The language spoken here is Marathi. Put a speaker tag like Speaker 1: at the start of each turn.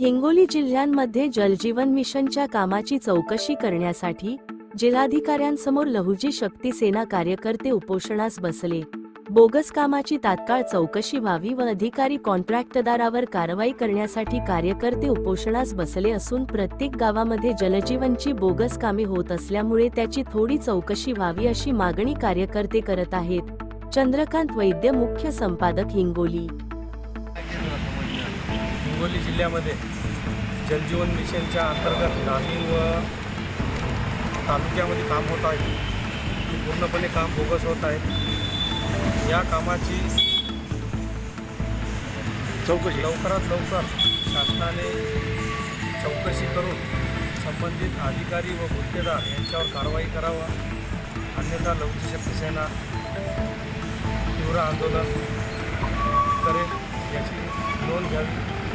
Speaker 1: हिंगोली जिल्ह्यांमध्ये जलजीवन मिशनच्या कामाची चौकशी करण्यासाठी जिल्हाधिकाऱ्यांसमोर लहुजी शक्ती सेना कार्यकर्ते उपोषणास बसले. बोगस कामाची तात्काळ चौकशी व्हावी व अधिकारी कॉन्ट्रॅक्टदारावर कारवाई करण्यासाठी कार्यकर्ते उपोषणास बसले असून प्रत्येक गावामध्ये जलजीवनची बोगस कामे होत असल्यामुळे त्याची थोडी चौकशी व्हावी अशी मागणी कार्यकर्ते करत आहेत. चंद्रकांत वैद्य मुख्य संपादक हिंगोली
Speaker 2: हिंगोली जिल्ह्यामध्ये जलजीवन मिशनच्या अंतर्गत ग्रामीण व तालुक्यामध्ये काम होत आहे. पूर्णपणे काम बोगस होत आहे. या कामाची
Speaker 3: चौकशी.
Speaker 2: लवकरात लवकर शासनाने चौकशी करून संबंधित अधिकारी व गुत्तेदार यांच्यावर कारवाई करावा. अन्यथा लवची शक्ती सेना तीव्र आंदोलन करेल याची नोंद घ्यावी.